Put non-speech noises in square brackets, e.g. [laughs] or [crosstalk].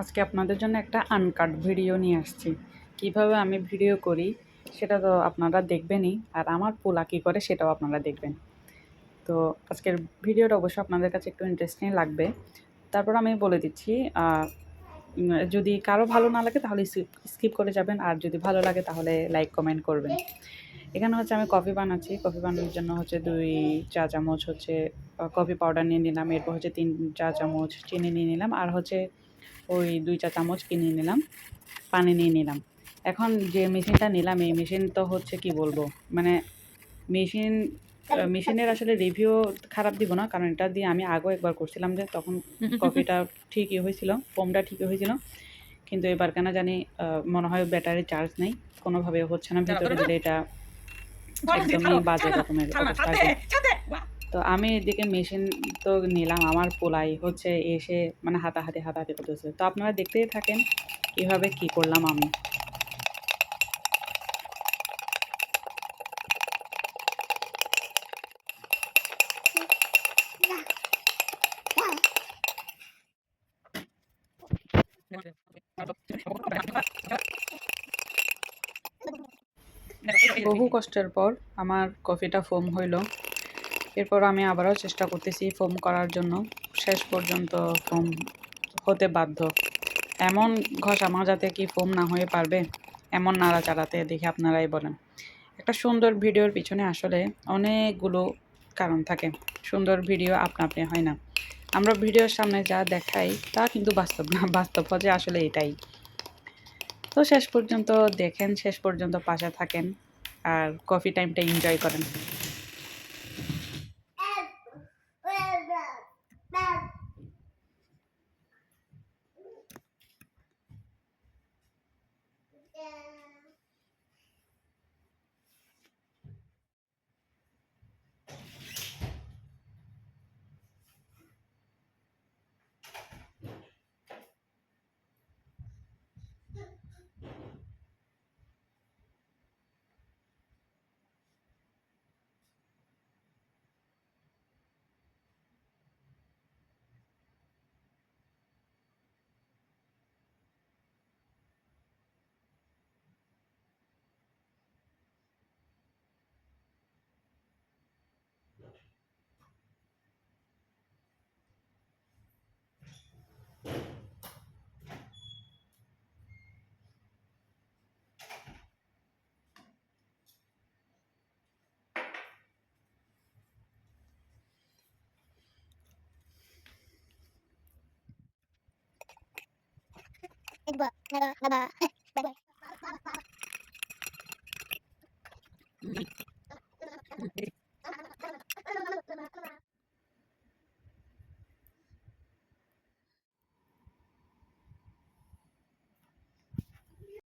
আজকে আপনাদের জন্য একটা আনকাট ভিডিও নিয়ে আসছি। কীভাবে আমি ভিডিও করি সেটা তো আপনারা দেখবেনই, আর আমার পোলা কী করে সেটাও আপনারা দেখবেন। তো আজকের ভিডিওটা অবশ্য আপনাদের কাছে একটু ইন্টারেস্টিং লাগবে। তারপর আমি বলে দিচ্ছি যদি কারও ভালো না লাগে তাহলে স্কিপ করে যাবেন, আর যদি ভালো লাগে তাহলে লাইক কমেন্ট করবেন। এখানে হচ্ছে আমি কফি বানাচ্ছি। কফি বানানোর জন্য হচ্ছে দুই চা চামচ হচ্ছে কফি পাউডার নিয়ে নিলাম। এরপর হচ্ছে তিন চা চামচ চিনি নিয়ে নিলাম। আর হচ্ছে ওই দুই চা চামচ কিনে নিলাম পানি নিয়ে নিলাম। এখন যে মেশিনটা নিলাম এই মেশিন তো হচ্ছে কি বলব মানে মেশিন মেশিনের আসলে রিভিউ খারাপ দিব না কারণ এটা দিয়ে আমি আগেও একবার করছিলাম যে তখন [laughs] কফিটা ঠিকই হয়েছিল ফোমটা ঠিকই হয়েছিল কিন্তু এবার কেন জানি মনে হয় ব্যাটারি চার্জ নেই কোনোভাবে হচ্ছে না ভিতরে দিলে এটা একদমই বাজে রকমের অবস্থা। তো আমি এদিকে মেশিন তো নিলাম, আমার পোলাই হচ্ছে এসে মানে হাতাহাতি হাতাহাতি করতেছে। তো আপনারা দেখতেই থাকেন কীভাবে কি করলাম আমি। বহু কষ্টের পর আমার কফিটা ফোম হইল। এরপর আমি আবারও চেষ্টা করতেছি ফোম করার জন্য। শেষ পর্যন্ত ফোম হতে বাধ্য। এমন ঘষা মাজাতে কি ফোম না হয়ে পারবে, এমন নাড়া নাড়াচাড়াতে দেখে আপনারাই বলেন। একটা সুন্দর ভিডিওর পিছনে আসলে অনেকগুলো কারণ থাকে। সুন্দর ভিডিও আপনা আপনি হয় না। আমরা ভিডিওর সামনে যা দেখাই, তা কিন্তু বাস্তব না। বাস্তব হচ্ছে আসলে এটাই। তো শেষ পর্যন্ত দেখেন, শেষ পর্যন্ত পাশে থাকেন আর কফি টাইমটা এনজয় করেন। Hadi baba. Baba. Baba.